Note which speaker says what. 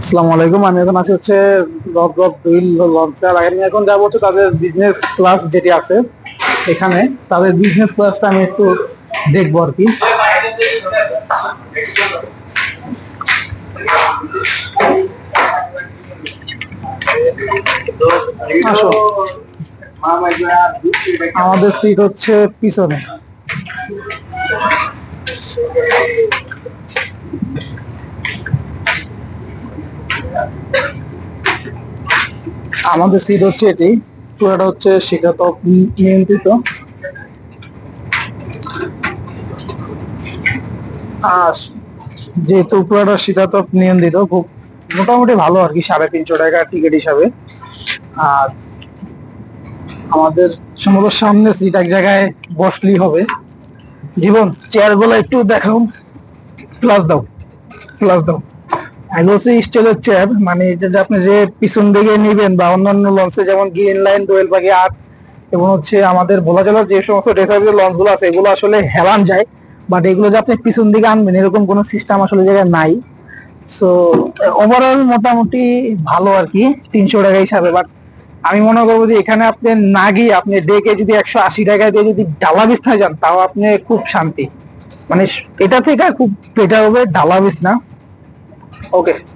Speaker 1: আসসালামু আলাইকুম, আমি এখন আছি হচ্ছে রক রক দুই লঞ্চে আর আমি এখন যাব হচ্ছে তাদের বিজনেস ক্লাস যেটি আছে এখানে। তাদের বিজনেস ক্লাসটা আমি একটু দেখব আর কি। আমাদের সিট হচ্ছে পিছনে। আমাদের সিট হচ্ছে এটি। পুরোটা হচ্ছে শীতাতপ নিয়ন্ত্রিত। আর যেহেতু পুরোটা শীতাতপ নিয়ন্ত্রিত, খুব মোটামুটি ভালো আর কি, সাড়ে তিনশো টাকা টিকিট হিসাবে। আর আমাদের সম্ভবত সামনে সিট এক জায়গায় বসলেই হবে। জীবন চেয়ারগুলো একটু দেখাও। প্লাস দাও প্লাস দাও। আগে হচ্ছে স্টিলের চেয়ার মানে যে আপনি যে পিছন দিকে নিবেন বা অন্যান্য লঞ্চে যেমন গ্রিন লাইন দোয়েল পাখি আট এবং হচ্ছে আমাদের ভোলা জেলার যে সমস্ত ডেসার্ভিস লঞ্চগুলো আছে, এগুলো আসলে হেলান যায় বাট এগুলো যে আপনি পিছন দিকে আনবেন, এরকম কোনো সিস্টেম আসলে জায়গায় নাই। সো ওভারঅল মোটামুটি ভালো আর কি, তিনশো টাকা হিসাবে বাট আমি মনে করব যে এখানে আপনি না গিয়ে আপনি ডেকে যদি একশো আশি টাকা দিয়ে যদি ডালা বিছনায় যান, তাও আপনি খুব শান্তি। মানে এটা থেকে খুব বেটার হবে ডালা বিছনা Okay.